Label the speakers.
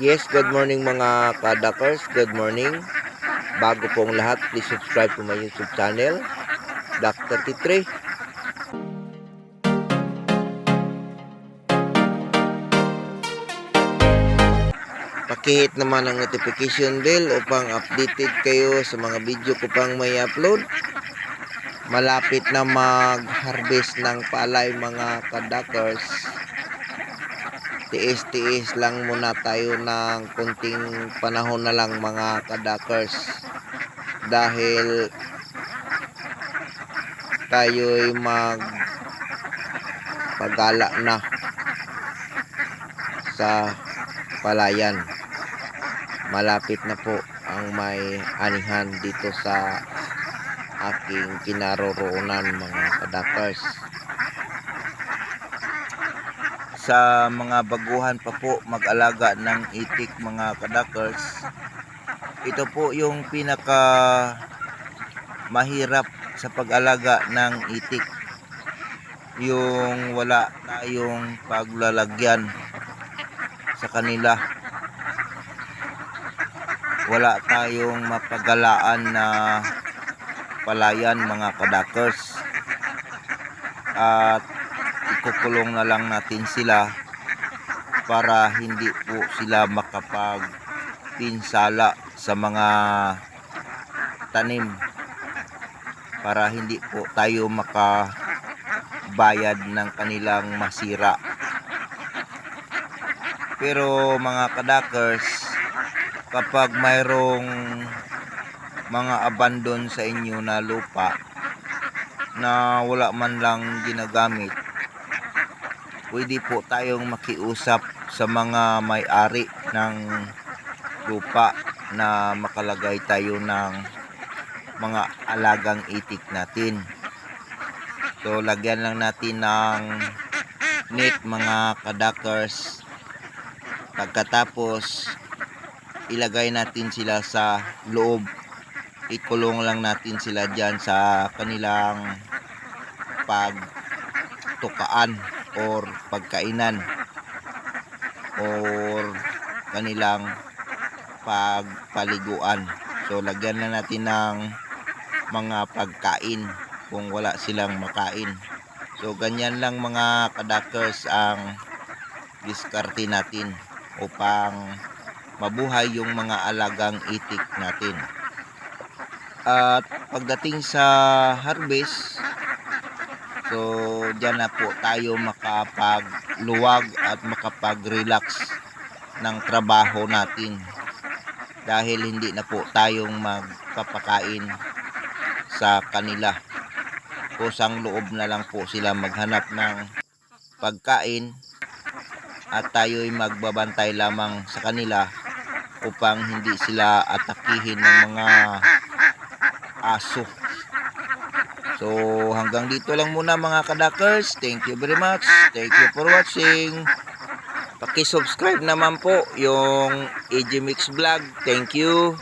Speaker 1: Yes, good morning mga kadakers. Good morning. Bago pong lahat, please subscribe to my YouTube channel, Dr. Titre. Pakihit naman ang notification bell upang updated kayo sa mga video ko pang may upload. Malapit na mag-harvest ng palay mga kadakers tiis-tiis lang muna tayo ng kunting panahon na lang mga kadakers. Dahil tayo'y mag pagala na sa palayan. Malapit na po ang may anihan dito sa aking kinaroroonan mga kadakers sa mga baguhan pa po mag-alaga ng itik mga kadakers. Ito po yung pinaka mahirap sa pag-alaga ng itik. Yung wala tayong paglalagyan sa kanila. Wala tayong mapagalaan na palayan mga kadakers. At ikukulong na lang natin sila para hindi po sila makapagpinsala sa mga tanim. Para hindi po tayo makabayad ng kanilang masira. Pero mga kadakers kapag mayroong mga abandon sa inyo na lupa na wala man lang ginagamit pwede po tayong makiusap sa mga may-ari ng lupa na makalagay tayo ng mga alagang itik natin. So lagyan lang natin ng net mga kadakers. Pagkatapos ilagay natin sila sa loob. Ikulong lang natin sila dyan sa kanilang pagtukaan or pagkainan or kanilang pagpaliguan. So lagyan na natin ng mga pagkain kung wala silang makain. So ganyan lang mga kadakers ang diskarte natin upang mabuhay yung mga alagang itik natin. At pagdating sa harvest, So, diyan na po tayo makapagluwag at makapag-relax ng trabaho natin. Dahil hindi na po tayong magpapakain sa kanila. Kusang loob na lang po sila maghanap ng pagkain at tayo'y magbabantay lamang sa kanila upang hindi sila atakihin ng mga aso. So hanggang dito lang muna mga kadakers. Thank you very much. Thank you for watching. Paki-subscribe naman po yung AG Mix Vlog. Thank you.